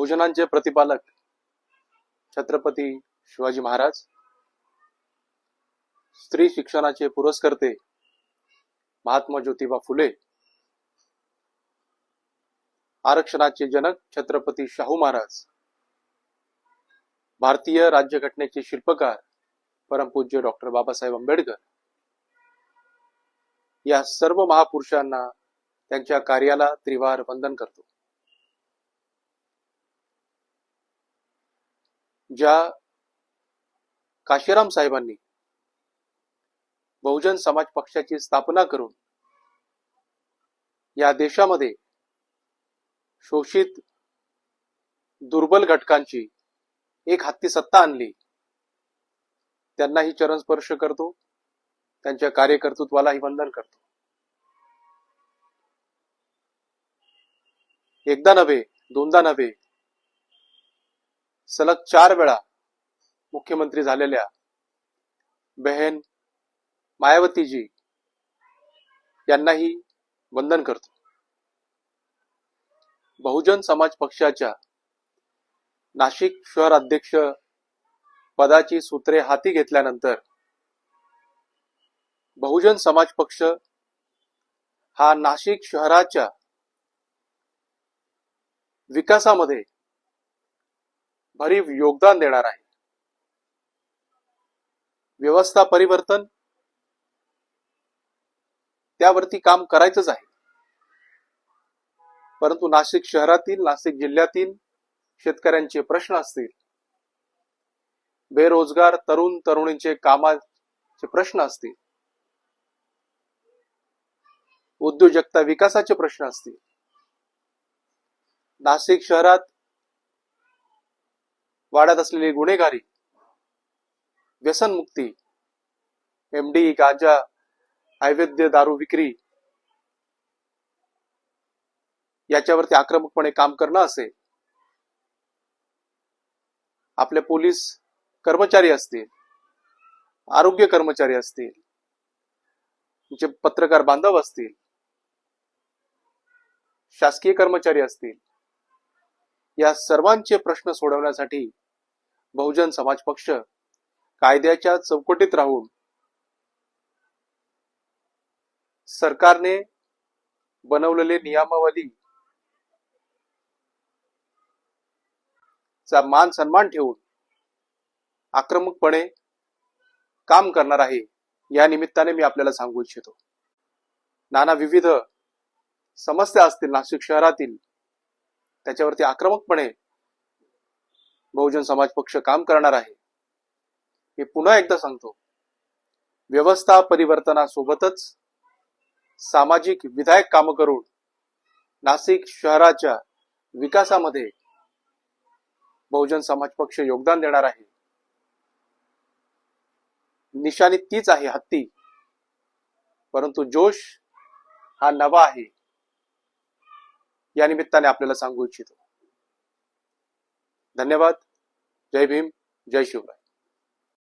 बहुजनांचे प्रतिपालक छत्रपती शिवाजी महाराज स्त्री शिक्षणाचे पुरस्कर्ते महात्मा ज्योतिबा फुले आरक्षणाचे जनक छत्रपती शाहू महाराज भारतीय राज्यघटनेचे शिल्पकार परमपूज्य डॉक्टर बाबासाहेब आंबेडकर. या सर्व महापुरुषांना त्यांच्या कार्याला त्रिवार वंदन करतो. ज्या काशीराम साहेबांनी बहुजन समाज पक्षाची स्थापना करून या देशामध्ये शोषित दुर्बल घटकांची एक हत्ती सत्ता आणली त्यांनाही चरण स्पर्श करतो त्यांच्या कार्यकर्तृत्वालाही वंदन करतो. एकदा नव्हे दोनदा नव्हे सलग चार वेळा मुख्यमंत्री झालेल्या बहन मायावतीजी यांनाही वंदन करतो. बहुजन समाज पक्षाच्या नाशिक शहर अध्यक्ष पदाची सूत्रे हाती घेतल्यानंतर बहुजन समाज पक्ष हा नाशिक शहराच्या विकासामध्ये भरीव योगदान देणार आहे व्यवस्था परिवर्तन त्यावरती काम करायचंच आहे. परंतु नाशिक शहरातील नाशिक जिल्ह्यातील शेतकऱ्यांचे प्रश्न असतील. बेरोजगार तरुण तरुणींचे कामाचे प्रश्न असतील. उद्योजकता विकासाचे प्रश्न असतील. नाशिक शहरात वाढत असलेली गुन्हेगारी व्यसनमुक्ती एमडी गांजा अवैध दारू विक्री याच्यावरती आक्रमकपणे काम करणं असेल आपले पोलीस कर्मचारी असतील आरोग्य कर्मचारी असतील जे पत्रकार बांधव असतील शासकीय कर्मचारी असतील या सर्वांचे प्रश्न सोडवण्यासाठी बहुजन समाज पक्ष कायद्याच्या चौकटीत राहून सरकारने बनवलेले नियमावली चा मान सन्मान ठेवून आक्रमकपणे काम करणार आहे या निमित्ताने मी आपल्याला सांगू इच्छितो. नाना विविध समस्या असतील नाशिक शहरातील त्याच्यावरती आक्रमकपणे बहुजन समाज पक्ष काम करणार आहे. हे पुन्हा एकदा सांगतो. व्यवस्था परिवर्तनासोबतच सामाजिक विधायक काम करून नाशिक शहराच्या विकासामध्ये बहुजन समाज पक्ष योगदान देणार आहे. निशाणी तीच आहे हत्ती. परंतु जोश हा नवा आहे. या निमित्ताने आपल्याला सांगू इच्छितो. धन्यवाद. जय भीम जय शिवराय.